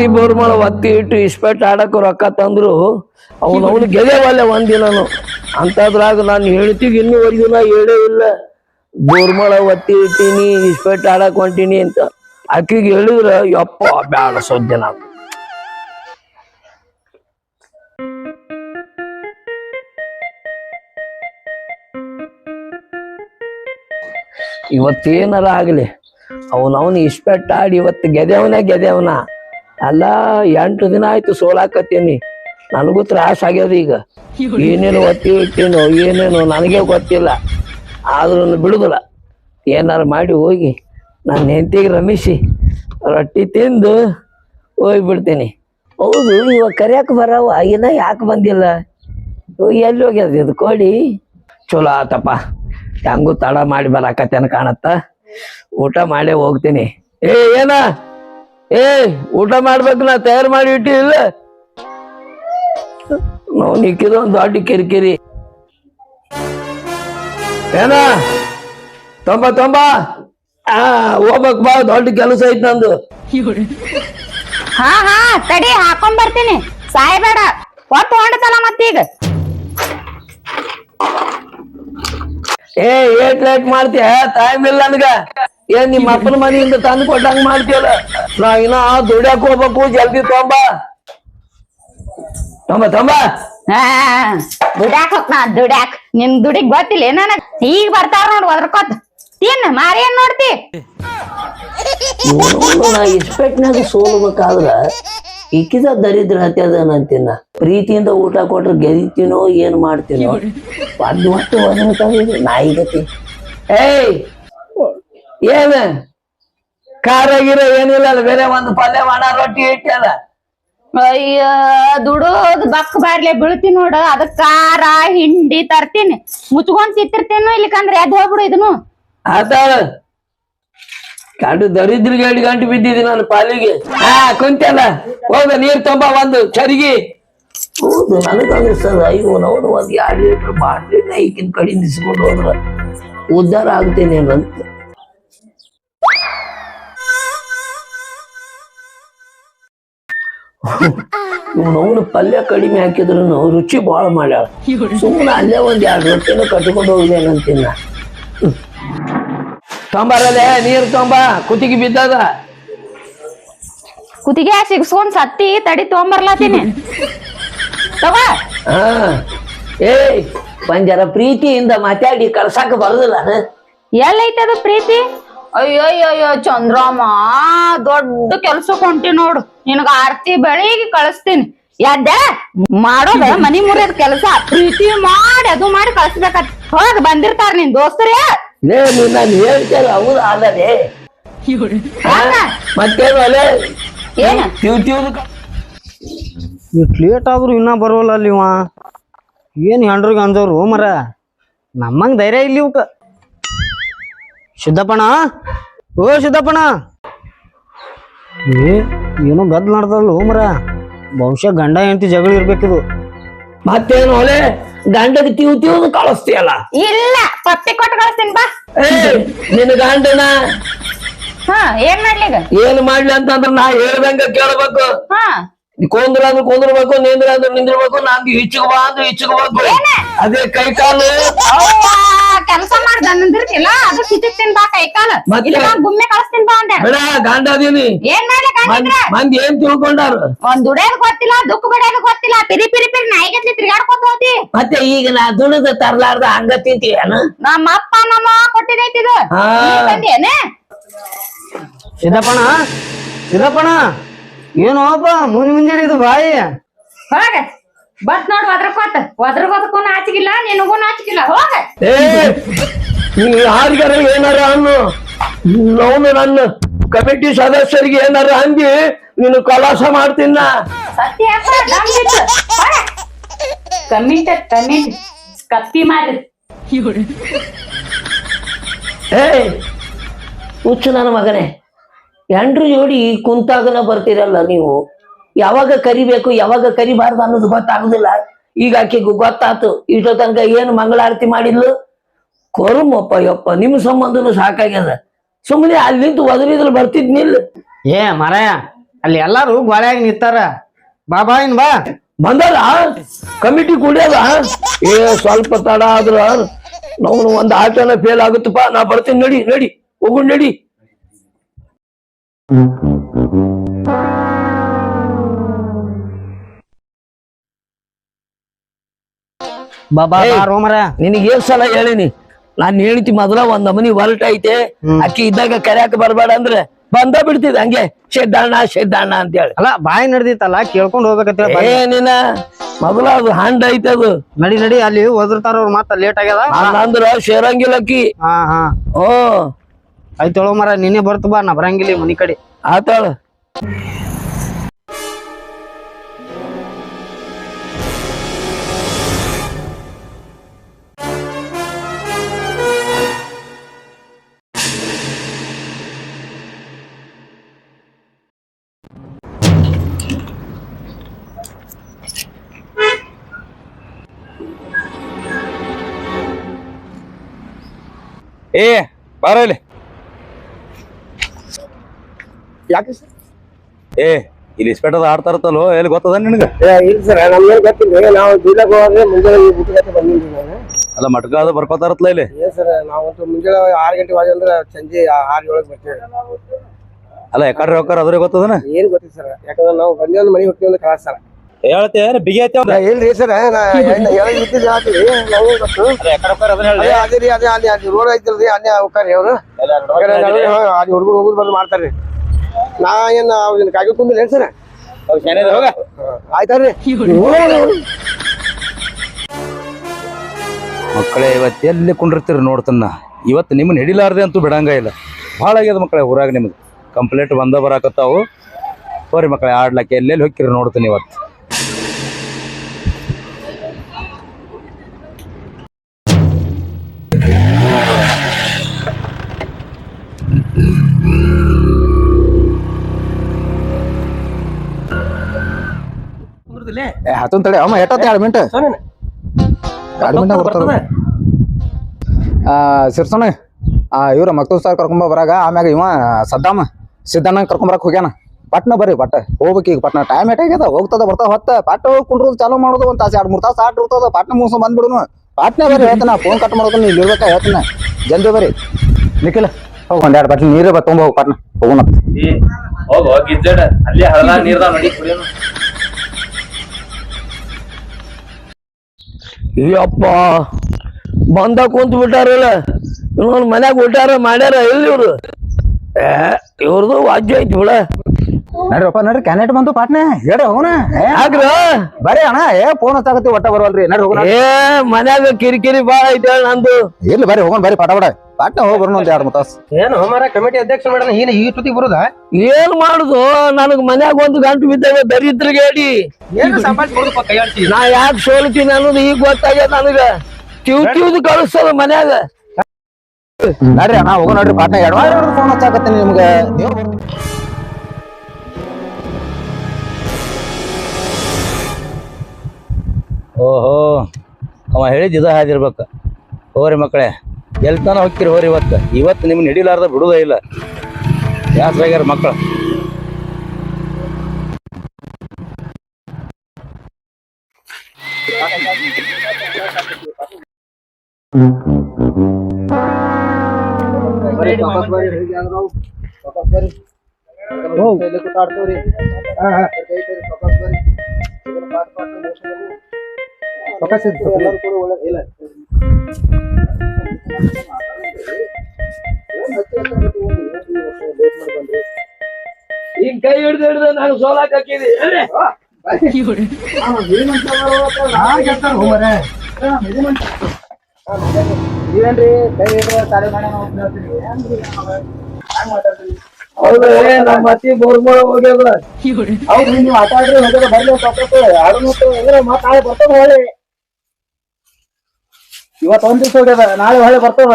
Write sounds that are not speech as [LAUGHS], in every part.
ಹತ್ತಿ ಬೋರ್ಮಳ ಒತ್ತಿ ಇಟ್ಟು ಇಸ್ಪೆಟ್ ಆಡಕ್ ರೊಕ್ಕ ತಂದ್ರು, ಅವ್ನ ಅವನು ಗೆಳೆಯವಲ್ಲ ಒಂದಿನನು. ಅಂತದ್ರಾಗ ನಾನು ಹೇಳ್ತೀವಿ ಇನ್ನೂವರೆಗೂ ನಾ ಹೇಳೇ ಇಲ್ಲ. ಬೋರ್ಮಳ ಒತ್ತಿ ಇಟ್ಟೀನಿ, ಇಸ್ಪೆಟ್ ಆಡಕ್ ಹೊಂಟೀನಿ ಅಂತ. ಆಕಿಗೆ ಹೇಳಿದ್ರ, ಯಪ್ಪ ಬ್ಯಾಡ ಸದ್ಯ ನಾನು. ಇವತ್ತೇನಾರ ಆಗಲಿ ಅವನವನು ಇಸ್ಪೆಟ್ ಆಡಿ ಇವತ್ತು ಗೆದೆವನ ಗೆದೆವನ. ಅಲ್ಲ, ಎಂಟು ದಿನ ಆಯ್ತು ಸೋಲಾಕತ್ತೀನಿ. ನನಗೂ ತ್ರಾಸ ಆಗ್ಯದ ಈಗ. ಏನೇನು ಒತ್ತಿ ಇಟ್ಟೇನೋ, ಏನೇನೋ ನನಗೆ ಗೊತ್ತಿಲ್ಲ. ಆದ್ರೂ ಬಿಡುದಿಲ್ಲ. ಏನಾರು ಮಾಡಿ ಹೋಗಿ, ನನ್ನ ಹೆಂಡತಿಗೆ ರಮಿಸಿ, ರೊಟ್ಟಿ ತಿಂದು ಹೋಗ್ಬಿಡ್ತೀನಿ. ಹೌದು ಇವಾಗ ಕರಿಯಕ್ಕೆ ಬರವ, ಇನ್ನ ಯಾಕೆ ಬಂದಿಲ್ಲ? ಎಲ್ಲಿ ಹೋಗ್ಯದ ಇದು ಕೋಳಿ? ಚಲೋ ಆತಪ್ಪ. ಹೆಂಗೂ ತಡ ಮಾಡಿ ಬರಾಕತ್ತೇನ ಕಾಣತ್ತ. ಊಟ ಮಾಡೇ ಹೋಗ್ತೀನಿ. ಏ, ಏನ? ಏ ಊಟ ಮಾಡ್ಬೇಕು ನಾ ತಯಾರು ಮಾಡಿ ಇಟ್ಟಿಲ್ಲ. ನಾವು ನಿಕ್ಕಿದ ಒಂದು ದೊಡ್ಡ ಕಿರಿಕಿರಿ. ಏನ? ತೊಂಬ ತೊಂಬ. ಆ ಹೋಗ್ಬೇಕ್ ಬಾ ದೊಡ್ಡ ಕೆಲಸ ಐತ್ ನಂದು. ಹಾ ಹಾ ತಡಿ ಹಾಕೊಂಡ್ ಬರ್ತೀನಿ. ಸಾಯ್ಬೇಡ. ಒಟ್ಟು ಹೊಂಡತಲ್ಲ ಮತ್ತೀಗ. ಏ ಏಟ್ ಲೇಟ್ ಮಾಡ್ತೀಯ? ಟೈಮ್ ಇಲ್ಲ ನನ್ಗ. ಏನ್ ನಿಮ್ಮ ಅಪ್ಪನ ಮನೆಯಿಂದ ತಂದು ಕೊಟ್ಟಂಗ ಮಾಡ್ತೀಯಲ್ಲ? ನಾ ಇನ್ನ ದುಡ್ಯಾಕ್ ಹೋಗ್ಬೇಕು ಜಲ್ದಿ ತೊಂಬ ತೊಂಬ ತೊಂಬ ಹಾ ದುಡ್ಯಾಕ್ ಹೋಗ್ನಾ ದುಡ್ಯಾಕ್. ನಿನ್ ದುಡಿಗ್ ಗೊತ್ತಿಲ್ಲ ನನಗೆ? ಈಗ ಬರ್ತಾರ ನೋಡ್ ಒದ್ರಕೋತ್. ತಿನ್ ಮಾರಿ ಏನ್ ನೋಡ್ತಿ? ನಾ ಇಸ್ಪೆಟ್ನಾಗ ಸೋಲ್ಬೇಕಾದ್ರ ಇಕ್ಕಿದ ದರಿದ್ರ ಹತ್ಯದನ ಅಂತೀನ ಪ್ರೀತಿಯಿಂದ ಊಟ ಕೊಟ್ರೆ ಗೆದಿತೀನೋ ಏನ್ ಮಾಡ್ತೀನೋ? ಅದ್ ಒಟ್ಟು ವಜನ ನಾಯಿಗತಿ ನಾಯಿ ಏಯ್! ಏನ? ಖಾರ ಗಿರ ಏನಿಲ್ಲ ಅಲ್ಲ ಬೇರೆ ಒಂದು ಪಲ್ಯ ಮಾಡ ರೊಟ್ಟಿ ಇಟ್ಟಲ್ಲ ಅಯ್ಯ ದುಡೋದ್ ಬಕ್ ಬಾರ್ಲೆ ಬೀಳ್ತಿ ನೋಡ ಅದಕ್ಕೆ ಖಾರ ಹಿಂಡಿ ತರ್ತೀನಿ. ಮುಚ್ಕೊಂಡ್ ತಿತ್ತಿರ್ತೇನೋ ಇಲ್ಲಿಕಂದ್ರೆ ಎದ್ ಹೋಗ್ಬಿಡು ಇದನ್ನು. ಅದ ಕಂಡು ದರಿದ್ರಿಗೆ ಎರಡು ಗಂಟೆ ಬಿದ್ದಿದ್ದೀನಿ ನಾನು ಪಾಲಿಗೆ. ಹಾ ಕುಂತಲ್ಲ ಹೋಗ ನೀರ್ ತೊಂಬ ಒಂದು ಚರಿಗಿ. ಹೌದು ಅಯ್ಯೋ ನಾವು ಒಂದ್ ಎರಡು ಲೀಟರ್ ಬಾಟ್ಲಿ ಈಗಿನ ಕಡೆ ನಿಸ್ಕೊಂಡು ಹೋದ್ರ ಉದ್ಧಾರ ಆಗ್ತೇನೆ ಅಂತ ಅವನು ಪಲ್ಯ ಕಡಿಮೆ ಹಾಕಿದ್ರು ರುಚಿ ಬಾಳ ಮಾಡ್ಯಾಳ ಸುಮ್ಮನೆ ಅಲ್ಲೇ ಒಂದ್ ಎರಡು ರೊಟ್ಟಿನ ಕಟ್ಕೊಂಡು ಹೋಗ್ಲೇನಂತಿನ್ನ ತೊಂಬರಲ್ಲೇ ನೀರ್ ತೊಂಬ ಕುತ್ತಿಗೆ ಬಿದ್ದದ. ಕುತ್ತಿಗೆ ಸಿಗ್ಸ್ಕೊಂಡ್ ಸತ್ತಿ ತಡಿ ತೊಗೊಂಬರ್ಲಾತೀನಿ ತಗೋ. ಹಾ. ಏಯ್ ಒಂದ್ ಜರ ಪ್ರೀತಿಯಿಂದ ಮಾತಾಡಿ ಕಳ್ಸಾಕ ಬರುದಿಲ್ಲ. ಎಲ್ಲೈತದ ಪ್ರೀತಿ? ಅಯ್ಯೋ ಅಯ್ಯೋ ಚಂದ್ರಮ್ಮ ದೊಡ್ಡ ಕೆಲ್ಸಕ್ ಹೊಂಟಿ ನೋಡು. ನಿನಗ ಆರ್ತಿ ಬೆಳಿಗ್ಗೆ ಕಳಿಸ್ತೀನಿ. ಯಾದ ಮಾಡೋದ ಮನಿ ಮುರಿಯೋದ್ ಕೆಲಸ ಪ್ರೀತಿ ಮಾಡಿ ಅದು ಮಾಡಿ ಕಳಿಸ್ಬೇಕತ್. ಹೋಗ್ ಬಂದಿರ್ತಾರ ನಿನ್ ದೋಸ್ತರೇ. ಲೇ ನೀನ್ ನಾನು ಹೇಳ್ತೇನೆ ಹೌದು ಆದಲೇ ಹೆಂಗ? ಮತ್ತೇನು ಅಲ್ಲೇ ಏನ? ತಿವ್ ತಿವ್ ಇಟ್ ಲೇಟ್ ಆದ್ರೂ ಇನ್ನ ಬರೋಲ್ಲ ಅಲ್ಲಿ ಇವ. ಏನು ಹೆಂಡ್ರಿಗೆ ಅಂದವ್ರು ಮರ? ನಮ್ಮಂಗ್ ಧೈರ್ಯ ಇಲ್ಲಿ ಇವಕ್ಕ ಸಿದ್ದಪ್ಪಣ ಓ ಸಿದ್ದಪ್ಪಣ ಏ ಏನೋ ಗದ್ ನಡ್ದಲ್ಲ ಹೋಮರ ಬಹುಶಃ ಗಂಡ ಹೆಂಡತಿ ಜಗಳ ಇರ್ಬೇಕಿದು. ಮತ್ತೇನು ಹೊಲೆ? ಗಂಡಗೆ ತೀವ್ ತೀವ್ ಕಳಿಸ್ತೀಯಲ್ಲ? ಇಲ್ಲ ಪಟ್ಟಿ ಕೊಟ್ಟು ಕಳಿಸ್ತೀನಿ ಬಾ. ಏ ನಿನ್ನ ಗಂಡನ? ಹಾ ಏನ್ ಮಾಡ್ಲಿಗ ಏನ್ ಮಾಡ್ಲಿ ಅಂತಂದ್ರ ನಾ ಹೇಳ್ದಂಗ ಕೇಳ್ಬೇಕು. ಹಾ. ಕುಂದ್ರ ಅಂದ್ರೆ ಕುಂದ್ರಬೇಕು ನಿಂದ್ರ ಅಂದ್ರೆ ನಿಂದ್ರಬೇಕು ನಂದು ಹಿಚ್ಚಗ ಬಾ ಅಂದ್ರೆ ಹಿಚ್ಚಗಬೇಕು ಅದೇ ಕೈ ಕಾಲು ಕೆಲಸ ಮಾಡ್ದ ಅಂದಿರ್ತಿಲ್ಲ ಅದು ಸಿಟ್ಟಿರ್ತೀನಿ ಬಾ ಕೈ ಕಾಲ? ಗುಮ್ಮೆ ಕಳಿಸ್ತೀನಿ ಬಾ ಅಂದೆ. ಬೇಡ ಗಂಡ ಅದೀನಿ. ಏನ್ ಮಾಡ್ಲಿಕ್ ಮಂದಿ ಏನ್ ತಿಳ್ಕೊಂಡಾರ? ಒಂದ್ ದುಡಿಯೋದ್ ಗೊತ್ತಿಲ್ಲ ದುಃಖ ಬಡಿಯೋದು ಗೊತ್ತಿಲ್ಲ ಪಿರಿ ಪಿರಿ ಪಿರಿ ನಾಯಿಗತ್ಲಿ ತಿರ್ಗಾಡ್ಕೊತ ಹೋತಿ ಮತ್ತೆ ಈಗ ನಾ ದುಣದ ತರ್ಲಾರ್ದ ಹಂಗ ತಿಂತೀಯನ? ನಮ್ಮ ಅಪ್ಪ ನಮ್ಮ ಕೊಟ್ಟಿದೈತಿ ಇದು. ತಂದೇನೆ ಸಿದ್ದಪ್ಪಣ ಸಿದ್ದಪ್ಪಣ ಏನು ಮುಂದೆ ಮುಂಜ್ ಮುಂಜಾನೆ ಇದು ಬಾಯಿ? ಹೋಗ. ಬಸ್ ನೋಡ್ ಒದ್ರಕೋತ ಒದ್ರಕೋತಕ್ಕೂ ನಾಚಿಗಿಲ್ಲ ನಿನಗೂ ನಾಚಿಗಿಲ್ಲ ಹೋಗ. ಏ ನೀ ಯಾರಿಗಾರ ಏನಾರ ಅನ್ನು? ನೋವು ನನ್ನ ಕಮಿಟಿ ಸದಸ್ಯರಿಗೆ ಏನಾರ ಅಂದಿ ನೀನು ಕಲಾಸ ಮಾಡ್ತೀನ ಸತ್ಯ ಯಾಕ ದಮ್ ಬಿಟ್ಟು ಹೋಗ. Commit commit. ಕತ್ತಿ ಮಾಡಿ. ಏ ಹುಚ್ಚು ನನ್ನ ಮಗನೇ. ಎಂಡ್ರು ಜೋಡಿ ಕುಂತಾಗನ ಬರ್ತೀರಲ್ಲ ನೀವು? ಯಾವಾಗ ಕರಿಬೇಕು ಯಾವಾಗ ಕರಿಬಾರ್ದು ಅನ್ನೋದು ಗೊತ್ತಾಗುದಿಲ್ಲ. ಈಗ ಆಕೆಗೂ ಗೊತ್ತಾತು. ಇಷ್ಟೋ ತನಕ ಏನು ಮಂಗಳಾರತಿ ಮಾಡಿದ್ಲು? ಕೊರುಮಪ್ಪ ಯಪ್ಪ ನಿಮ್ಮ ಸಂಬಂಧನು ಸಾಕಾಗ್ಯದ. ಸುಮ್ಮನೆ ಅಲ್ಲಿ ನಿಂತು ಒದರಿದ್ರೆ ಬರ್ತಿದ್ನಿಲ್ಲ ಏ ಮರ ಅಲ್ಲಿ ಎಲ್ಲಾರು ಗೋಳ್ಯಾಗ ನಿಂತಾರ. ಬಾಬಾ ಇನ್ ಬಾ. ಬಂದದ ಕಮಿಟಿ ಕುಡಿಯದ? ಏ ಸ್ವಲ್ಪ ತಡ ಆದ್ರ ನಾವು ಒಂದ್ ಆಟನ ಫೇಲ್ ಆಗುತ್ತಪ್ಪ. ನಾ ಬರ್ತೀನಿ ನಡಿ ನಡಿ ಹೋಗು ನಡಿ. ಬಾ ರೋಮರ ಏನ್ ಸಲ ಹೇಳಿನಿ? ನಾನ್ ಹೇಳ್ತಿ ಮೊದಲ ಒಂದ್ ನಮನಿ ಹೊಲ್ಟ್ ಐತೆ. ಅಕ್ಕಿ ಇದ್ದಾಗ ಕರ್ಯಾಕ ಬರ್ಬೇಡ ಅಂದ್ರೆ ಬಂದ ಬಿಡ್ತಿದ್ ಹಂಗೆ. ಶೆಡ್ಡಣ್ಣ ಶೆಡ್ಡಣ್ಣ ಅಂತ ಹೇಳಿ ಅಲ್ಲ ಬಾಯಿ ನಡೆದಿತ್ತಲ್ಲ ಕೇಳ್ಕೊಂಡ್ ಹೋಗ್ಬೇಕಂತ. ಏನಿನ ಮೊದಲ ಅದು ಹಂಡ್ ಐತೆ ಅದು. ನಡಿ ನಡಿ ಅಲ್ಲಿ ಒದರ್ತಾರ ಅವ್ರ ಮತ್ತ ಲೇಟ್ ಆಗ್ಯದ? ಅಂದ್ರ ಸೇರಂಗಿಲ್ಲ ಅಕ್ಕಿ. ಹಾ ಹಾ. ಹ್ಮ್ ಆಯ್ತು ಮರ ನಿನ್ನೆ ಬರ್ತು ಬಾ ನಾ ಬರಂಗಿಲ್ಲ ಮನಿ ಕಡೆ. ಆತಾಳ. ಏ ಬಾರ ಇಲ್ಲಿ. ಯಾಕೆ ಏ ಇಲ್ಲಿ ಇಸ್ಪೆಟದ ಆಡ್ತಾ ಇರ್ತಲ್ಲೋ ಎಲ್ಲಿ ಗೊತ್ತದ ನಿನಗ? ಇಲ್ಲ ಸರ್ ನಮ್ಗೇನು ಗೊತ್ತಿಲ್ಲ. ನಾವು ಬೀಳಕ್ ಹೋದ್ರೆ ಮುಂಜಾನೆ ಊಟಕ್ಕೆ ಬಂದಿದ್ವಿ ನಾನು ಅಲ್ಲ ಮಟ್ಕ ಅದು ಬರ್ಕೋತಾ ಇರ್ತಲ್ಲ ಇಲ್ಲಿ? ಏನ್ ಸರ್ ನಾವಂತೂ ಮುಂಜಾನೆ ಆರು ಗಂಟೆ ಹೋಗಿ ಅಂದ್ರೆ ಸಂಜೆ ಆರು ಏಳಕ್ಕೆ ಬರ್ತೇವೆ. ಅಲ್ಲ ಯಾಕಡ್ರಿ ಹೋಗಾರ ಅದ್ರ ಗೊತ್ತದನ? ಏನ್ ಗೊತ್ತಿಲ್ಲ ಸರ್ ಯಾಕಂದ್ರೆ ನಾವು ಬಂದೇಒಂದು ಮನೆ ಹೋಗ್ತೀವಿ ಅಂದ್ರೆ ಕ್ಲಾಸ್ ಸರ್ ಹೇಳ್ತೆ ಬಿಗಿ ಐತೆ. ಇಲ್ರಿ ಸರ್ ಅದೇ ಅದೇ ರೀ ಅದೇ ಅಲ್ಲಿ ಅಲ್ಲಿ ರೋಡ್ ಐತಿಲ್ರಿ ಅಲ್ಲೇ ಹೋಗ್ತಾರ್ರಿ ಅವ್ರು. ಅಲ್ಲಿ ಹುಡುಗರು ಹೋಗುದು ಬಂದು ಮಾಡ್ತಾರ್ರಿ. ನಾ ಏನ್ ಅವ್ನ ಕಾಗಿ ಕುಂದಿಲ್ಲ ಏನ್ ಸರ್? ಹೋಗ್. ಆಯ್ತಾರ್ರಿ ಮಕ್ಕಳೇ ಇವತ್ತು ಎಲ್ಲಿ ಕುಂಡಿರ್ತೀರಿ ನೋಡ್ತನ್ನ ಇವತ್ತು ನಿಮ್ಮನ್ನ ಹಿಡಿಲಾರ್ದೆ ಅಂತೂ ಬಿಡಂಗ ಇಲ್ಲ. ಭಾಳ ಆಗ್ಯದ ಮಕ್ಕಳೇ ಊರಾಗ ನಿಮ್ಗೆ. ಕಂಪ್ಲೇಂಟ್ ಬಂದ ಬರಾಕತ್ತಾವು. ಸೋರಿ ಮಕ್ಕಳೇ ಆಡ್ಲಕ್ಕೆ ಎಲ್ಲೆಲ್ಲಿ ಹೋಗ್ತೀರಿ ನೋಡ್ತೀನಿ ಇವತ್ತು. ಹತ್ತೊಂದ್ ತಡೆ. ಅಮ್ಮ ಎಟ್ಟತ್ತ ಎರಡು ಮಿನಿಟ್ ಎರಡು ಮಿನಿಟ್ ಬರ್ತದೆ. ಆ ಸಿರ್ಸೋಣ ಆ ಇವ್ರ ಮಕ್ತೂರ್ ಸರ್ ಕರ್ಕೊಂಬ ಬರಾಗ. ಆಮ್ಯಾಗ ಇವ ಸದ್ದಾಮ ಸಿದ್ದಣ್ಣ ಕರ್ಕೊಂಬರಕ್ ಹೋಗ್ಯಾನ. ಪಟ್ನ ಬರ್ರಿ ಪಟ್ಟ ಹೋಗ್ಬೇಕು ಈಗ ಪಟ್ನ. ಟೈಮ್ ಎಟ್ಟಾಗ ಹೋಗ್ತದ ಬರ್ತಾವ ಹೊತ್ತ. ಪಟ್ಟ ಹೋಗಿ ಕುಂಡ್ರದು ಚಾಲೂ ಮಾಡೋದು ಒಂದ್ ತಾಸು ಎರಡು ಮೂರು ತಾಸು ಆಟ ಇರ್ತದ. ಪಟ್ನ ಮುಗಿಸ್ ಬಂದ್ಬಿಡುನು. ಪಾಟ್ನೆ ಬರ್ರಿ ಹೇಳ್ತಾನ. ಫೋನ್ ಕಟ್ ಮಾಡೋದು ನೀವು ಇರ್ಬೇಕಾ ಹೇಳ್ತಾನ. ಜಲ್ದಿ ಬರ್ರಿ. ನಿಖಿಲ ಹೋಗಿ ಒಂದ್ ಎರಡು ಬಾಟ್ಲಿ ನೀರೇ ತುಂಬ ಹೋಗಿ ಪಟ್ನ. ಹೋಗೋಣ. ಹೋಗೋ ಗಿಜ್ಜಡ. ಅಲ್ಲಿ ಹಳದ ನೀರ್ದ ನೋಡಿ ಕುಡಿಯೋಣ ಅಯ್ಯಪ್ಪ ಬಂದ ಕುಂತ ಬಿಟ್ಟಾರಲ್ಲ. ಇನ್ನೊಂದು ಮನ್ಯಾಗ ಬಿಟ್ಟಾರ ಮಾಡ್ಯಾರ ಎಲ್ಲಿ ಇವ್ರು? ಏ ಇವ್ರದು ವಾಜ್ಯ ಐತಿ ಬಿಡ. ನಡ್ರಪ್ಪ ನಡ್ರಿ ಕ್ಯಾನೆಟ್ ಬಂತು ಪಾಟ್ನೆ. ಹೇಳ್ರಿ ಹೋಗೋಣ. ಯಾಕ್ರ? ಬರ್ರಿ ಅಣ್ಣ. ಏ ಫೋನ್ ಹಚ್ಚಾಕತ್ತಿ ಒಟ್ಟ ಬರವಲ್ರಿ. ನಡ್ರಿ ಹೋಗೋಣ. ಏ ಮನ್ಯಾಗ ಕಿರಿಕಿರಿ ಬಾಳ ಐತೆ ನಂದು. ಇರ್ಲಿ ಬರೀ ಹೋಗೋಣ ಬರೀ ಪಾಠ ಪಟ ಪಾಟ್ನೆ ಹೋಗಿ ಬರೋಣ ಒಂದ್ ಎರಡು ತಾಸು. ಏನು ಮರ ಕಮಿಟಿ ಅಧ್ಯಕ್ಷ ಮಾಡೋಣ ಏನು ಈ ತುತಿ ಬರುದ? ಏನ್ ಮಾಡುದು? ನನಗ್ ಮನ್ಯಾಗ ಒಂದು ಗಂಟು ಬಿದ್ದಾಗ ದರಿದ್ರಿಗೆ ಏನು ಸಂಪಾದಿಸಿ ಬರುದಪ್ಪ ಕೈ ಆಡ್ಸಿ ನಾ ಯಾಕೆ ಸೋಲ್ತೀನಿ ಅನ್ನೋದು ಈಗ ಗೊತ್ತಾಗ್ಯದ ನನಗ. ಟ್ಯೂ ಟ್ಯೂದ್ ಕಳಿಸ್ತದ ಮನ್ಯಾಗ. ನಡ್ರಿ ಅಣ್ಣ ಹೋಗೋ ನೋಡ್ರಿ ಪಾಟ್ನ ಎರಡು ಫೋನ್ ಹಚ್ಚಾಕತ್ತೀನಿ ನಿಮ್ಗೆ. ನೀವು ಓಹೋ ಅವ ಹೇಳಿದ್ದು ಇದು ಹಾದಿರ್ಬೇಕು. ಹೋಗ್ರಿ ಮಕ್ಕಳೇ. ಎಲ್ಲಿ ತನ ಹೋಗ್ತಿರಿ ಹೋರಿ ಇವತ್ತು ಇವತ್ತು ನಿಮ್ಗೆ ಹಿಡಿಲಾರ್ದ ಬಿಡುದೇ ಇಲ್ಲ ಯಾಸ್ರಾಗ್ಯಾರ ಮಕ್ಕಳು ಕೈ ಹಿಡ್ದು ಹಿಡ್ದು ನಾನು ಸೋಲಾಕ್ ಹಾಕಿದಿ. ಹೌದ್ರಿ ನಮ್ಮ ಅತ್ತಿ ಬೋರ್ಮಳ ಹೋಗ್ಯದ. ಹೌದ್ರಿ ನೀವು ಆಟ ಆಡ್ರಿ ಹೋಗ್ಯದ ಬರ್ಲಿ ಸಾಕತ್ತು ಆಡು ಮತ್ತು ಹೆಂಗ್ರ ಮತ್ತ್ ನಾಳೆ ಬರ್ತದ ಹೊಳೆ. ಇವತ್ತು ಒಂದ್ ದಿವಸ ಹೋಗ್ಯದ ನಾಳೆ ಹೊಳೆ ಬರ್ತದ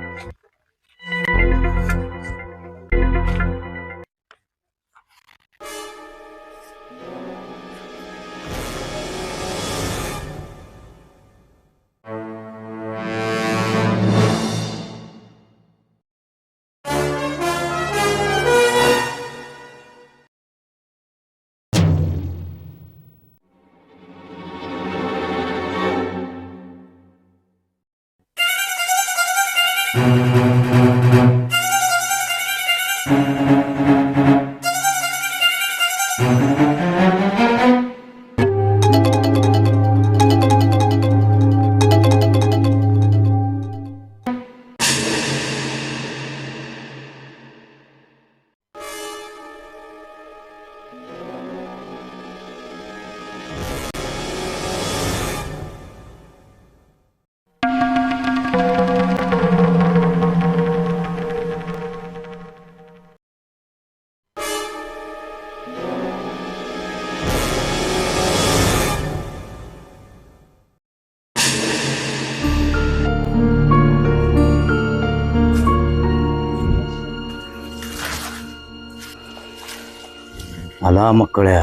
ಅಲ ಮಕ್ಕಳೇ,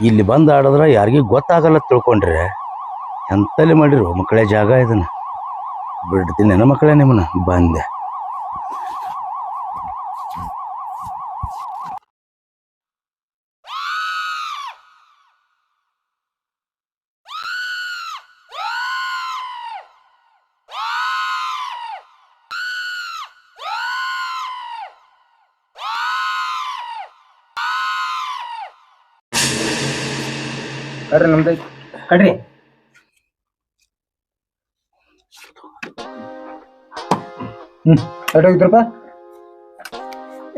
ಇಲ್ಲಿ ಬಂದು ಆಡಿದ್ರೆ ಯಾರಿಗೂ ಗೊತ್ತಾಗಲ್ಲ ತಿಳ್ಕೊಂಡ್ರೆ. ಎಂತಲ್ಲಿ ಮಾಡಿರು ಮಕ್ಕಳೇ ಜಾಗ ಇದನ್ನು. ಬಿಡ್ತೀನಿ ಮಕ್ಕಳೇ ನಿಮ್ಮನ್ನ. ಬಂದೆ. ಕಡ್ರಿ ನಮ್ದು ಕಡ್ರಿ ಹ್ಮ್ ಎರಡು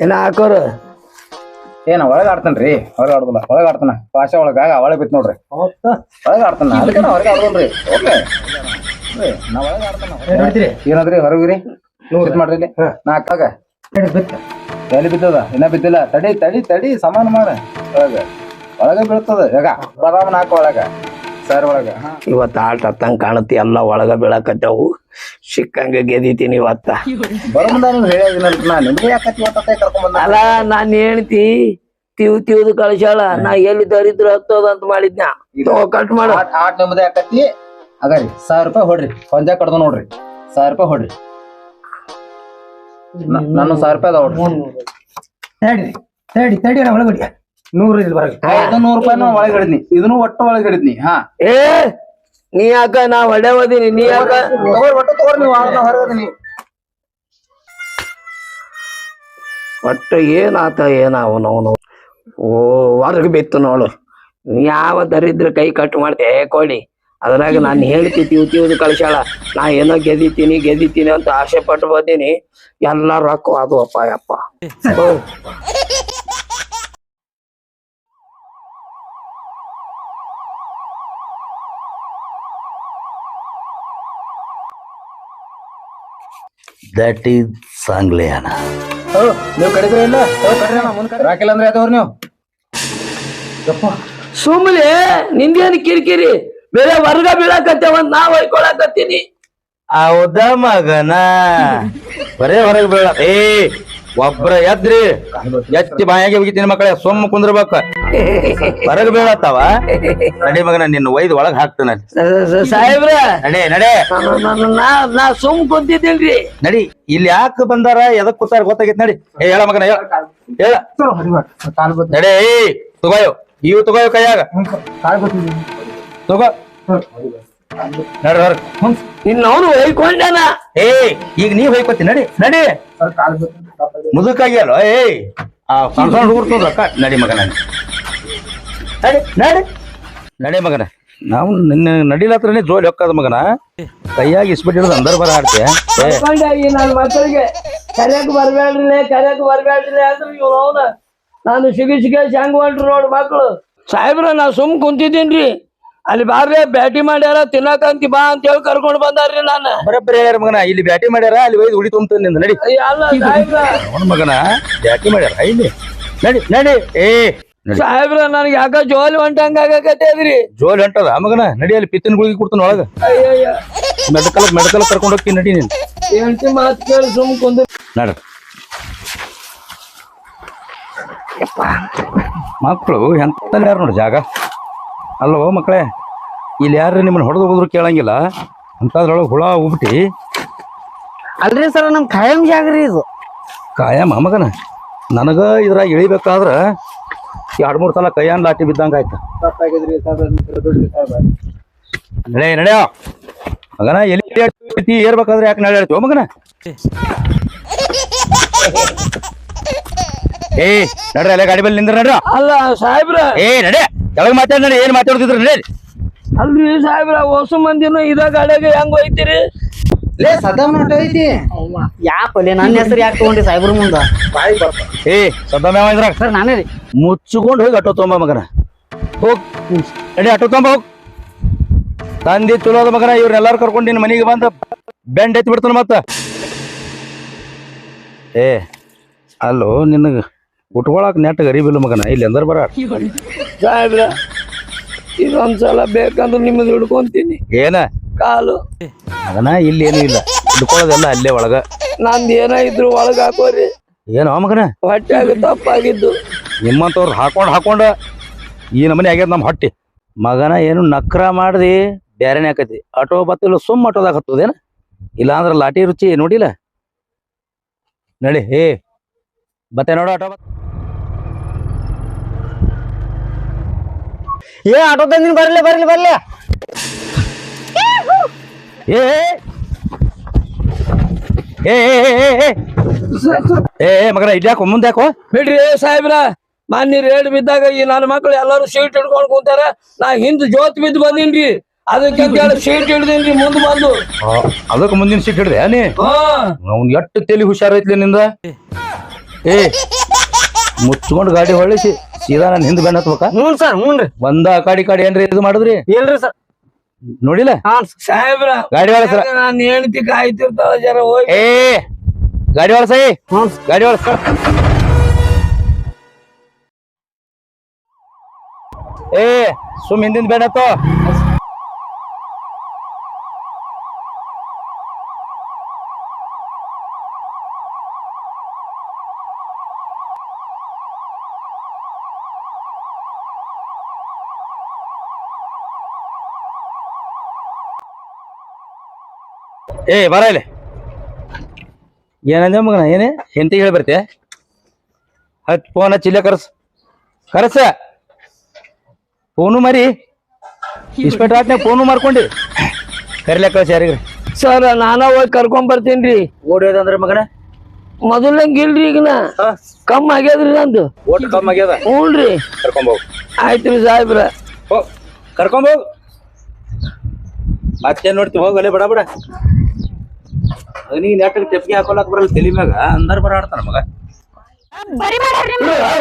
ಏನ ಹಾಕೋರು? ಏನ ಒಳಗ ಆಡ್ತಾನ್ರಿ ಹೊರಗೆ ಆಡುದಿಲ್ಲ. ಒಳಗ ಆಡ್ತಾನ. ಪಾಶ ಒಳಗ ಒಳಗೆ ಬಿತ್ತು ನೋಡ್ರಿ. ಒಳಗ ಆಡ್ತಾನ. ಅದಕ್ಕೆ ಹೊರಗೆ ಆಡೋಲ್ರಿ ಓಕೆ ನಾ ಒಳಗ ಆಡ್ತಾನ. ಏನಾದ್ರಿ ಹೊರಗಿರಿ ನೂರ್. ಮಾಡ್ರಿ ಇಲ್ಲಿ. ನಾಲ್ಕಾಗ ಎಲ್ಲಿ ಬಿದ್ದದ? ಇನ್ನ ಬಿದ್ದಿಲ್ಲ. ತಡಿ ತಡಿ ತಡಿ. ಸಮಾನ ಮಾಡ. ಒಳಗ. ಒಳಗ ಬೀಳ್ತದ. ಈಗ ಬದಾಮ್ ಒಳಗ. ಸರ್ ಒಳಗ. ಇವತ್ತ ಆಟ ಹತ್ತಂಗ್ ಕಾಣತಿ ಎಲ್ಲ ಒಳಗ ಬೀಳಕತ್ತವು. ಸಿಕ್ಕಂಗ ಗೆದಿತೀನಿ ಇವತ್ತ. ಬರೋ ಮುಂದ ನೀವು ನಾ ನಿಮ್ಗೆ ಯಾಕತ್ತಿ ಕರ್ಕೊಂಡ್ ಅಲ್ಲ ನಾನ್ ಹೇಳ್ತಿ ತಿವ್ ತಿವ್ದು ಕಳಿಸಾಳ ನಾ ಎಲ್ಲಿ ದರಿದ್ರ ಹತ್ತೋದ ಅಂತ ಮಾಡಿದ್ನ. ಕಟ್ ಮಾಡ. ಆಟ ನಿಮ್ಮದೇ ಆಕತಿ ಅಗಾರಿ ಸಾವಿರ ರೂಪಾಯಿ ಹೊಡ್ರಿ. ಪಂಜ ಕಡ್ದು ನೋಡ್ರಿ. ಸಾವಿರ ರೂಪಾಯಿ ಹೊಡ್ರಿ. ನಾನು ಸಾವಿರ ರೂಪಾಯಿ ಅದಾವ ಹೊಡ್ರಿ ತಡಿ ತಡಿ ತಡಿ ಒಳಗಡಿ ನೂರು ಇಲ್ಲಿ ಬರಲಿ ಐದು ನೂರು ರೂಪಾಯಿ ಒಳಗೆ ಹಿಡಿದ್ನಿ ಇದನ್ನು ಒಟ್ಟು ಒಳಗೆ ಹಿಡಿದ್ನಿ ಹಾ. ಏ ನೀ ಯಾಕ ನಾ ಹೊಡೆವದೀನಿ ನೀ ಯಾಕ? ತಗೋರಿ ಒಟ್ಟು ತಗೋರಿ ನೀವು ಹೊರಗದಿನಿ ಒಟ್ಟು ಏನಾತ ಏನ ಅವನವನು ಓ ಹೊರಗೆ ಬಿತ್ತು ನೋಡು. ಯಾವ ದರಿದ್ರ ಕೈ ಕಟ್ ಮಾಡ್ತೆ? ಏ ಕೊಡಿ. ಅದ್ರಾಗ ನಾನು ಹೇಳ್ತಿ ತಿವ್ ಕಳ್ಸಾಳ ನಾ ಏನೋ ಗೆದಿತೀನಿ ಗೆದಿತೀನಿ ಅಂತ ಆಸೆ ಪಟ್ಟು ಬಂದೀನಿ ಎಲ್ಲ ರೊಕ್ಕ ಅದು ಅಪ್ಪ ಯಪ್ಪ. ದಟ್ ಈಸ್ ಸಾಂಗ್ಲಿಯಾನ ನೀವು ಕಡಿದ್ರೆ ಇಲ್ಲ. ರಾಕಿಲ್ಲ ಅಂದ್ರೆ ಅದವ್ರಿ ನೀವು? ಸುಮ್ಲೆ ನಿಂದೇನು ಕಿರಿಕಿರಿ? ಬೇರೆ ವರ್ಗ ಬೀಳಕತ್ತೇವಂತ ನಾ ಹೊಯ್ಕೊಳಕತ್ತೀನಿ. ಹೌದ ಮಗನ? ಬರೇ ಹೊರಗೆ ಬೀಳ ಏ ಒಬ್ರ ಎದ್ರಿ ಎತ್ತಿ ಬಾಯಾಗೆ ಹೋಗಿದ್ದೀನಿ ಮಕ್ಕಳೇ ಸೊಮ್ಮ ಕುಂದ್ರಬೇಕ. ಹೊರಗ್ ಬೀಳತ್ತಾವ ನಡಿ ಮಗನ ನಿನ್ನ ಒಯ್ದು ಒಳಗ್ ಹಾಕ್ತಾನ ಸಾಹೇಬ್ರ. ನಡೆ ನಡೆ. ನಾ ನಾ ಸುಮ್ ಕುಂತಿದ್ದೀನ್ರಿ. ನಡಿ. ಇಲ್ಲಿ ಯಾಕೆ ಬಂದಾರ ಎದಕ್ ಕೂತಾರ ಗೊತ್ತಾಗೈತಿ ನಡಿ. ಏ ಹೇಳ ಮಗನ ಹೇಳ. ಹೇಳ. ನಡೆ ಏ ತಗೋಯೋ. ಇವು ತಗೋಯೋ ಕೈಯಾಗ. ತಗೋ. ಇನ್ನವನು ಹೊಯ್ಕೊಂಡನ. ಏ ಈಗ ನೀವ್ ಹೋಯ್ಕೋತಿ ನಡಿ ನಡಿ. ಮುದುಕಾಗ್ಯಲ್ಲ? ಏಯ್ ಆ ಸಣ್ಣ ಸಣ್ಣ ಹುಡುಗರು ರೊಕ್ಕ ನಡಿ ಮಗನ. ನಡಿ ನಡಿ. ನಡಿ ಮಗನ. ನಾವು ನಿನ್ನ ನಡಿಲತ್ರನೇ ಜೋಲಿ ಹೊಕ್ಕದ ಮಗನ. ಕೈಯಾಗಿ ಇಸ್ಬಿಟ್ಟು ಅಂದರ್ ಬರ ಆಡ್ತೀಯ ನನ್ನ ಮಕ್ಕಳಿಗೆ ಕರೆಯಕ್ ಬರ್ಬೇಡ್ರಿ ಕರೆಯಕ್ ಬರ್ಬೇಡ್ರಿ ಅಂದ್ರೆ ಇವ್ರು ಅವನ. ನಾನು ಸಿಗಿ ಸಿಗಿ ಹೆಂಗ್ ಹೊಂಟ್ರು ನೋಡ್ ಮಕ್ಳು. ಸಾಹೇಬ್ರ, ನಾ ಸುಮ್ ಕುಂತಿದ್ದೀನ್ರಿ. ಅಲ್ಲಿ ಬಾರ್ರೆ ಬ್ಯಾಟಿ ಮಾಡ್ಯಾರ ತಿನ್ನಕಂತಿ ಬಾ ಅಂತ ಹೇಳಿ ಕರ್ಕೊಂಡ್ ಬಂದಾರ್ರಿ ನಾನು. ಬರಬ್ಬರಿ ಹೇಳ್ಯಾರ ಮಗನ ಇಲ್ಲಿ ಬ್ಯಾಟಿ ಮಾಡ್ಯಾರ ಅಲ್ಲಿ ಒಯ್ದು ಉಳಿ ತುಂಬ ನಿಂದ ನಡಿ. ಅಯ್ಯ, ಅಲ್ಲ ಸಾಹೇಬ್ರ. ಅವನ ಮಗನ ಬ್ಯಾಟಿ ಮಾಡ್ಯಾರ ಇಲ್ಲಿ ನಡಿ ನಡಿ ಏ ನಡಿ. ಸಾಹೇಬ್ರ ನನಗೆ ಯಾಕ ಜೋಲಿ ಹೊಂಟಂಗ ಆಗಕತ್ತೇದ್ರಿ ಜೋಲ್ ಹೊಂಟದ ಆ ಮಗನ? ನಡಿ ಅಲ್ಲಿ ಪಿತ್ತಿನ ಗುಳಿಗೆ ಕೊಡ್ತಾನ ಒಳಗ. ಅಯ್ಯಯ್ಯ. ಮೆಡಿಕಲ್ ಮೆಡಿಕಲ್ ಕರ್ಕೊಂಡು ಹೋಗ್ತೀನಿ ನಡಿ ನೀನು. ಹೆಂಡತಿ ಮಾತು ಕೇಳಿ ಸುಮ್ ಕುಂದ ನಡ್ರಿ ಮಕ್ಕಳು ಎಂತ ಯಾರು ನೋಡಿ ಜಾಗ? ಅಲ್ಲವೋ ಮಕ್ಕಳೇ ಇಲ್ಲಿ ಯಾರು ನಿಮ್ಮನ್ನ ಹೊಡೆದು ಹೋದ್ರು ಕೇಳಂಗಿಲ್ಲ? ಅಂತದ್ರೊಳಗೆ ಹುಳ ಉಬ್ಬಿಟ್ಟು ಅಲ್ರಿ ಸರ್ ನಮ್ ಖಾಯಂ ಜಾಗ್ರಿ ರೀ ಇದು ಖಾಯಂ ಮಗನ? ನನಗೆ ಇದ್ರಾಗ ಇಳಿಬೇಕಾದ್ರ ಎರಡು ಮೂರು ಸಲ ಕೈಯನ್ ಲಾಟಿ ಬಿದ್ದಂಗ ಆಯ್ತು. ನಡೆ ನಡೆಯ ಮಗನ ಎಲ್ಲಿ ಏರ್ಬೇಕಾದ್ರೆ ಯಾಕೆ ನಡೆ ಹೇಳ್ತೀವ ಮಗನ? ಏ ನಡ್ರಿ ಅಲ್ಲೇ ಗಾಡಿ ಬಲ್ಲಿ ನಿಂದ್ರ ನಡ್ರ. ಅಲ್ಲ ಸಾಹೇಬ್ರ. ಏ ನಡೆ. ಯಾವಾಗ ಮಾತಾಡ್ ಏನ್ ಮಾತಾಡ್ತಿದ್ರು ನಡೀರಿ ಅಲ್ರಿ ಸಾಹೇಬ್ರ ಹೊಸ ಮಂದಿನು ಇದ ಗಾಡಿಯಾಗ ಹೆಂಗ್ ಹೋಯ್ತಿರಿ? ಲೇ ಸದಾಮ್ ನೋಟ ಐತಿ. ನನ್ನ ಹೆಸರು ಯಾಕೆ ತಗೊಂಡಿ ಸಾಹೇಬ್ರ ಮುಂದ? ಏ ಹೇ ಇದ್ರಾಗ ಸರ್ ನಾನೇ ರೀ. ಮುಚ್ಚಿಕೊಂಡು ಹೋಗಿ ಆಟೋ ತೊಂಬ ಮಗನ. ಹೋಗ್. ನಡಿ ಆಟೋ ತೊಂಬ ಹೋಗ್. ತಂದಿ ತುಲೋದ ಮಗನ ಇವ್ರೆಲ್ಲಾರು ಕರ್ಕೊಂಡು ನಿನ್ನ ಮನೆಗೆ ಬಂದು ಬೆಂಡ್ ಎತ್ತಿ ಬಿಡ್ತಾನ ಮತ್ತ. ಏ ಅಲ್ಲೋ ನಿನಗ ಉಟ್ಕೊಳಕ್ ನೆಟ್ ಗರೀಬಿಲ್ಲ ಮಗನ. ಇಲ್ಲಿ ಅಂದ್ರ ಬರ ಸಾಹೇಬ್ರ ಇದೊಂದ್ಸಲ ಬೇಕಂದ್ರೆ ನಿಮ್ಮದು ಹಿಡ್ಕೊಂತೀನಿ. ಏನ? ಕಾಲು. ಮಗನ ಇಲ್ಲಿ ಏನೂ ಇಲ್ಲ. ಹಿಡ್ಕೊಳ್ಳೋದೆಲ್ಲ ಅಲ್ಲೇ ಒಳಗ. ನಂದ್ ಏನ ಇದ್ರು ಒಳಗ ಹಾಕೋರಿ. ಏನೋ ಮಗನ? ಹೊಟ್ಯಾಗ ತಪ್ಪಾಗಿದ್ದು. ನಿಮ್ಮಂತವ್ರು ಹಾಕೊಂಡ್ ಹಾಕೊಂಡ ಈ ನಮನೆ ಆಗ್ಯದ ನಮ್ಮ ಹೊಟ್ಟಿ. ಮಗನ ಏನು ನಕ್ರ ಮಾಡ್ದಿ ಬೇರೆನೆ ಹಾಕತಿ ಆಟೋ ಬತ್ತಿಲ್ಲ ಸುಮ್ಮ ಆಟೋದಾಗ ಹತ್ತದೇನ ಇಲ್ಲ ಅಂದ್ರ ಲಾಟಿ ರುಚಿ ನೋಡಿಲ್ಲ? ನಡಿ ಹೇ ಬತ್ತೆ ನೋಡು ಆಟೋ ಏ ಆಟೋ ತಂದಿನ ಬರ್ಲಿ ಬರ್ಲಿ ಬರ್ಲಿ. ಏ ಏ ಏ, ಏ, ಏ, ಏ. ಏ. ಏ ಮಗನ ಇದ್ಯಾಕೋ ಮುಂದೆ ಯಾಕೋ ಬಿಡ್ರಿ ಸಾಹೇಬ್ರ. ಮಾನ್ಯ ರೇಡ್ ಬಿದ್ದಾಗ ಈ ನನ್ನ ಮಕ್ಳು ಎಲ್ಲಾರು ಸೀಟ್ ಹಿಡ್ಕೊಂಡು ಕುಂತಾರ. ನಾ ಹಿಂದ್ ಜೋತ್ ಬಿದ್ದು ಬಂದಿನ್ರಿ. ಅದಕ್ಕೆ ಸೀಟ್ ಹಿಡ್ದೇನ್ರಿ ಮುಂದ್ ಬಂದು. ಅದಕ್ಕೆ ಮುಂದಿನ ಸೀಟ್ ಹಿಡ್ದೆ ನೀ? ಹಾ. ಅವ್ನ್ ಎಷ್ಟು ತಲೆ ಹುಷಾರೈತ್ಲಿ ನಿಂದ? ಏ ಮುಚ್ಕೊಂಡು ಗಾಡಿ ಹೊಳಿಸಿ ಸೀದಾ ನಾನು ಹಿಂದ್ ಬೆನ್ನ ಹತ್ಬೇಕ? ಹ್ಞೂ ಸರ್ ಹ್ಞೂ ರೀ. ಒಂದ ಕಾಡಿ ಕಾಡಿ ಏನ್ರಿ ಇದು ಮಾಡಿದ್ರಿ? ಇಲ್ರಿ ಸರ್. ನೋಡಿಲ್ಲ? ಹಾ ಸಾಹೇಬ್ರ ಗಾಡಿ ಸರ್. ನಾನು ಹೆಂಡತಿ ಕಾಯ್ತಿರ್ತಾಳ ಜರ ಹೋಗಿ. ಏ ಗಾಡಿ ಒಳಸ ಹ್ಞೂ ಗಾಡಿ ಸರ್. ಏ ಸುಮ್ ಹಿಂದಿನ ಬೆನ್ನ ಹತ್ತೋ. ಏ ಬರ ಇಲ್ಲಿ. ಏನಂದ ಮಗನ ಏನೇ? ಹೆಂಡತಿಗೆ ಹೇಳಿ ಬರ್ತೆ ಹತ್ ಫೋನ್ ಹಚ್ಚಿಲ್ಲ ಕರ್ಸ. ಕರ್ಸ. ಫೋನು ಮರಿ. ಇಸ್ಪೆಟ್ ಆಟ್ನಾಗ ಫೋನು ಮಾರ್ಕೊಂಡಿ ಕರಿಲೆ ಕಳ್ಸಿ ಯಾರಿಗ್ರಿ. ಸರ್ ನಾನ ಹೋಗಿ ಕರ್ಕೊಂಡ್ ಬರ್ತೀನ್ರಿ ಓಡೋದಂದ್ರ ಮಗನ? ಮೊದಲಂಗ ಇಲ್ರಿ ಈಗ ಕಮ್ಮಿ ಕಮ್ ಆಗ್ಯದ್ರಿ ನಂದು. ಓಟ್ ಕಮ್ಮಿ ಆಗ್ಯದ? ಹ್ಞೂನ್ರಿ ಕರ್ಕೊಂಬೋಗ್ ಆಯ್ತ್ರಿ ಸಾಹೇಬ್ರ. ಹೋಗ್. ಕರ್ಕೊಂಬೋಗ್ ಮತ್ತೆ ನೋಡ್ತೀವಿ ಹೋಗಲೇ ಬಡ ಬಡ. ಅವನಿಗೆ ನೆಟ್ಟಗೆ ತೆಪ್ಪಿಗೆ ಹಾಕೊಳಕ್ ಬರಲ್ಲ ತಲಿ ಮ್ಯಾಗ. ಅಂದರ್ ಬರಾಡ್ತಾನ ಮಗ. ಬರಿ ಮಾಡ್ರಿ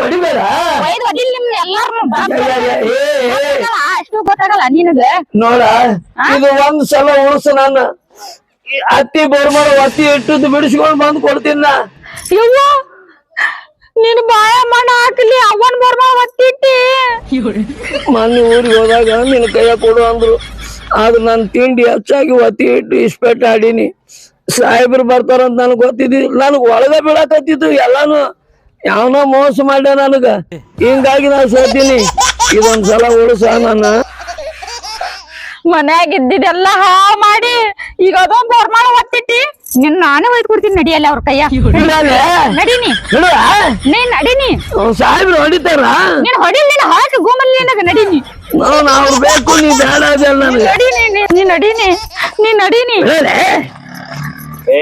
ಹೊಡಿಬೇಡ ಒಯ್ದು ಒದಿಲ್ ನಿಮ್ನ ಎಲ್ಲಾರ್ನು. ಅಷ್ಟು ಗೊತ್ತಾಗಲ್ಲ ನಿನಗ. ನೋಡ ಇದು ಒಂದ್ ಸಲ ಉಳ್ಸು ನಾನು ಅತ್ತಿ ಬರ್ಮಾಡ ಒತ್ತಿ ಇಟ್ಟದ್ದು ಬಿಡಿಸ್ಕೊಂಡ್ ಬಂದ್ ಕೊಡ್ತೀನಿ ನಾ. ಯವ್ವ ನಿನ್ ಬಾಯ ಮಣ್ಣ ಹಾಕಲಿ ಅವನ್ ಬರ್ಮ ಒತ್ತಿಟ್ಟಿ ಮೊನ್ನೆ ಊರಿಗೆ ಹೋದಾಗ ನಿನ್ನ ಕೈಯ ಕೊಡು ಅಂದ್ರು. ಆದ್ರೆ ನನ್ ತಿಂಡಿ ಹೆಚ್ಚಾಗಿ ಒತ್ತಿ ಇಟ್ಟು ಇಸ್ಪೆಟ್ ಆಡೀನಿ ಸಾಹೇಬ್ರು ಬರ್ತಾರಂತ ನನಗ್ ಗೊತ್ತಿದ್ವಿ ನನಗ್ ಒಳಗ ಬೀಳಕತ್ತಿತ್ತು ಎಲ್ಲಾನು ಯಾವನ ಮೋಸ ಮಾಡ್ಯ ನನಗ. ಹಿಂಗಾಗಿ ನಾ ಸೋತೀನಿ. ಇದೊಂದ್ಸಲ ಉಳಿಸ ನನ್ನ ಮನ್ಯಾಗ ಇದ್ದಿದ್ದೆಲ್ಲ ಹಾ ಮಾಡಿ ಈಗ ಅದೊಂದ್ ಬೋರ್ಮಾಳ ಒತ್ತಿಟ್ಟಿ. ನಿನ್ ನಾನೇ ಒಯ್ದು ಕೊಡ್ತೀನಿ ನಡಿಯಲ್ಲ ಅವ್ರ ಕೈಯ? ನಡೀನಿ. ನೋಡು, ನೀನ್ ನಡೀನಿ. ಸಾಹೇಬ್ರು ಹೊಡಿತಾರ? ನೀನ್ ಹೊಡಿಲ್ ನೀನ್ ಹಾಕಿ ಗೋಮಲ್ಲಿ ನಿನಗ ನಡೀನಿ. ನಾನು ಅವ್ರು ಬೇಕು ನೀ ಬೇಡ ನಡೀನಿ ನೀ- ನಡೀನಿ. ನೀ ನಡೀನಿ. ಏ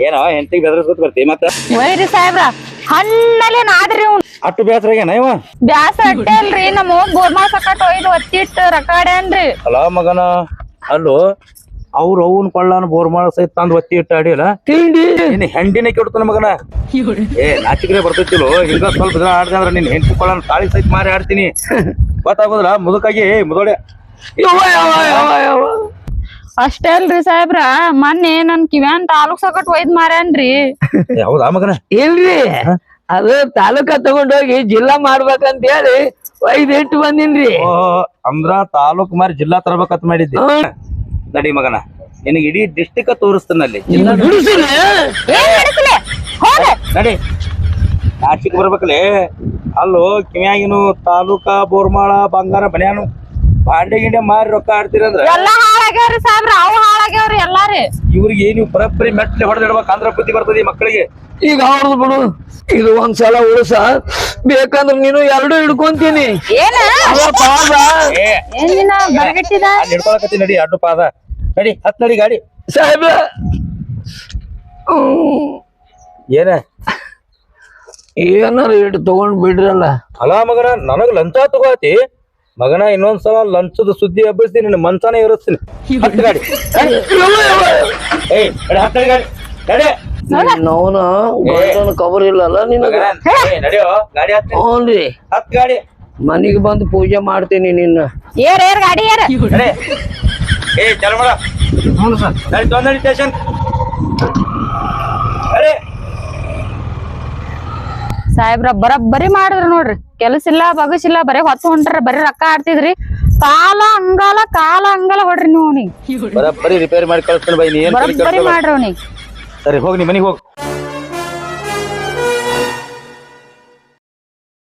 ಏನೋ ಹೆಂಡತಿಗೆ ಬೆದರ್ಸ್ಕೊತ ಬರ್ತಿ ಮತ್ತ? ವೈರಿ ಸಾಹೇಬ್ರ ಹಣ್ಣಲ್ಲಿ ನಾದ್ರಿ ಇವ್ನು. ಅಟ್ಟು ಬೇಸರ ಆಗ್ಯಾನ ಇವ? ಬ್ಯಾಸ ಅಟ್ಟೆ ಅಲ್ರಿ ನಮ್ಮ ಗೋರ್ಮಾ ಸಕಟ್ ಒಯ್ದು ಒತ್ತಿಟ್ಟು ರಕಾಡೇನ್ರಿ ಅಲ್ಲ ಮಗನ ಅಲ್ಲೋ ಅವ್ರು ಅವನ್ ಕೊಳ್ಳಾನ ಬೋರ್ಮಾಳ ಸಹಿತ ತಂದು ಒತ್ತಿ ಇಟ್ಟ ಅಡಿಯಲ್ಲ ತಿಂಡಿ. ನಿನ್ನ ಹೆಂಡಿನೇ ಕೆಡ್ತಾನ ಮಗನ? ಏ ನಾಚಿಕ್ರೆ ಬರ್ತೈತಿಲೋ ಹಿಂಗ ಸ್ವಲ್ಪ ದಿನ ಆಡ್ದೆ ಅಂದ್ರ ನಿನ್ ಹೆಂಡತಿ ಕೊಳ್ಳನ ತಾಳಿ ಸಹಿತ ಮಾರಿ ಆಡ್ತೀನಿ. [LAUGHS] ಗೊತ್ತಾಗೋದಿಲ್ಲ ಮುದುಕಾಗಿ ಏ ಮುದೋಡೆ ಅಷ್ಟೇ ಅಲ್ರಿ ಸಾಹೇಬ್ರ. ಮೊನ್ನೆ ನನ್ ಕಿವ್ಯಾನ್ ತಾಲೂಕ್ ಸಕಟ್ ಒಯ್ದ್ ಮಾರ್ಯಾನ್ರಿ. ಹೌದಾ ಮಗನ? ಇಲ್ರಿ. ಅದು ತಾಲೂಕ ತಗೊಂಡೋಗಿ ಜಿಲ್ಲಾ ಮಾಡ್ಬೇಕಂತ ಹೇಳಿ ಒಯ್ದ್ ಇಟ್ಟು ಬಂದಿನ್ರಿ. ಓ ಅಂದ್ರ ತಾಲೂಕ್ ಮಾರಿ ಜಿಲ್ಲಾ ತರಬೇಕಂತ ಮಾಡಿದ್ದೆ. ನಡಿ ಮಗನ. ನಿನಗೆ ಇಡೀ ಡಿಸ್ಟಿಕ್ ತೋರಿಸ್ತಾನಲ್ಲಿ ನಡಿ ನಾಚಿಕ್ ಬರ್ಬೇಕಲ್ಲಿ. ಅಲ್ಲೋ ಕಿವ್ಯಾಗಿನು ತಾಲೂಕಾ ಬೋರ್ಮಾಳ ಬಂಗಾರ ಬನ್ಯಾನು. ಬಾಂಡೆ ಗಿಂಡೆ ಮಾರಿ ರೊಕ್ಕ ಆಡ್ತೀರಂದ್ರ? ಎಲ್ಲಾ ಹಾಳಾಗ್ಯಾವ್ರಿ ಸಾಹೇಬ್ರ? ಅವು ಹಾಳಾಗ್ಯಾವ್ರಿ ಎಲ್ಲಾರಿ. ಇವ್ರಿಗೆ ಏನು ಪರಪ್ರಿ ಮೆಟ್ಲೆ ಹೊಡೆದಿಡ್ಬೇಕು ಅಂದ್ರ ಬುದ್ಧಿ ಬರ್ತದೆ ಈ ಮಕ್ಕಳಿಗೆ. ಈಗ ಅವ್ರದ್ದು ಬಿಡು. ಇದು ಒಂದ್ಸಲ ಉಳಿಸ. ಬೇಕಂದ್ರ ನೀನು ಎರಡು ಹಿಡ್ಕೊಂತೀನಿ. ಏನ? ಏನಿನ ಬರಗಟ್ಟಿದ? ಹಿಡ್ಕೊಳಕತ್ತಿ ನಡಿ ಅಡ್ಡು ಪಾದ. ನಡಿ ಹತ್ ನಡಿ ಗಾಡಿ. ಸಾಹೇಬ. ಏನ? ಏನಾರ ಇಟ್ಟು ತಗೊಂಡ್ ಬಿಡ್ರಲ್ಲ ಅಲ್ಲ ಮಗನ ನನಗ್ ಲಂಚ ತಗೋತಿ. ಮಗನ ಇನ್ನೊಂದ್ಸಲ ಲಂಚದ ಸುದ್ದಿ ಹಬ್ಬಿಸಿ ನಿನ್ನ ಮನ್ಸಾನೆ ಇರಿಸ್ತೀನಿ. ಹತ್ತು ಗಾಡಿ. ಏಯ್ ನಡಿ, ಹತ್ತು ಗಾಡಿ ನಡಿ. ಅವನ ಗಂಡನ ಕಬರ್ ಇಲ್ಲಲ್ಲ ನಿನಗ? ಮಗನ, ಏಯ್, ನಡಿಯೋ ಗಾಡಿ ಹತ್ತಿ. ಹ್ಞೂನ್ರಿ. ಹತ್ತು ಗಾಡಿ. ಮನಿಗೆ ಬಂದು ಪೂಜೆ ಮಾಡ್ತೀನಿ ನಿನ್ನ. ಏರ್ ಏರ್ ಗಾಡಿ ಏರ್. ನಡಿ. ಏ ಚಲ ಮಾಡ. ನಡಿ ಸ್ಟೇಷನ್ ನಡಿ ಸಾಹೇಬ್ರ ಬರಬ್ಬರಿ ಮಾಡಿದ್ರ ನೋಡ್ರಿ. ಕೆಲಸ ಇಲ್ಲ ಬಗಸಿಲ್ಲ ಬರೀ ಹೊತ್ತು ಹೊಂಟ್ರ ಬರೀ ರೊಕ್ಕ ಆಡ್ತಿದ್ರಿ. ಕಾಲ ಅಂಗಾಲ ಕಾಲ ಅಂಗಾಲ ಹೊಡ್ರಿ ನೀವು ಅವ್ನಿಗೆ. ಬರೀ ರಿಪೇರಿ ಮಾಡಿ ಕಳಿಸ್ತೀನಿ ಬೈ ನೀ ಏನ್ ಬರಬ್ಬರಿ ಮಾಡ್ರಿ ಅವ್ನಿಗೆ. ಸರಿ ಹೋಗಿ ನೀ ಮನಿಗೆ ಹೋಗಿ.